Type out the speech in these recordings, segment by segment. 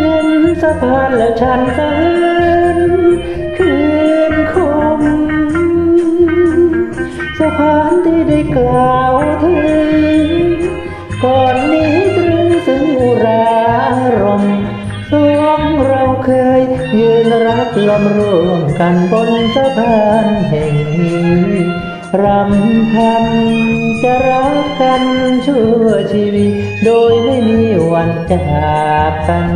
เห็นสะพานแล้วฉันฝันคืนคมสะพานที่ได้กล่าวถึงก่อนนี้ตรึงซึ่งอุรารมสองเราเคยยืนรักลมร่วมกันบนสะพานแห่งนี้รำพันจะรักกันชั่วชีวิตโดยไม่มี วันจากกัน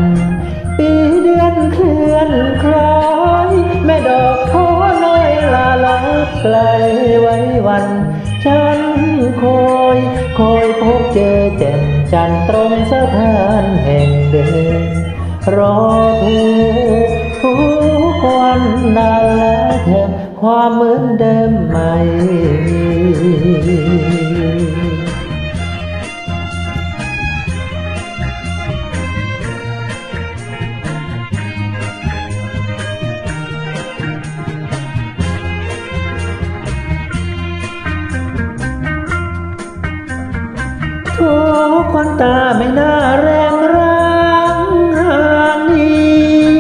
ปีเดือนเคลื่อนคล้อยแม่ดอกท้อน้อยลาลับไกลไว้วัน ฉันคอยคอยพบเจอแจ่มจันตรงสะพานแห่งเดิมรอเธอทุกวันนานและเธอความเหมือนเดิมไม่มี ขอควันตาไม่น่าแรงร้างห่างนี้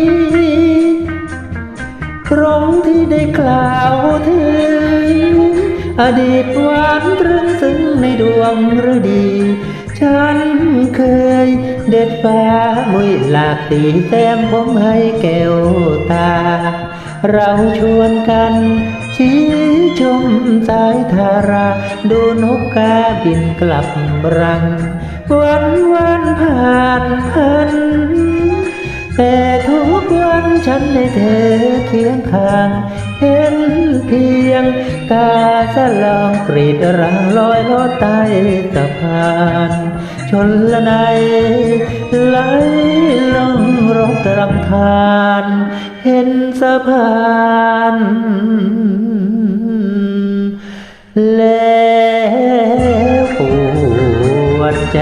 ตรงที่ได้กล่าวถึง อดีตหวานตรึงซึ้งในดวงฤดี ฉัน ฟ้ามุยหลากตีแต้มผมให้แก้วตา เราชวนกันชี้ชมสายธารา ดูนกกาบินกลับรัง วันวันผ่านพันแต่ วันฉันได้เธอเคียงข้าง เห็นเพียง กาสลองกรีดรางลอยลอดใต้สะพาน ชนละในไหลลงรถรำทาน เห็นสะพานแล้วปวดใจ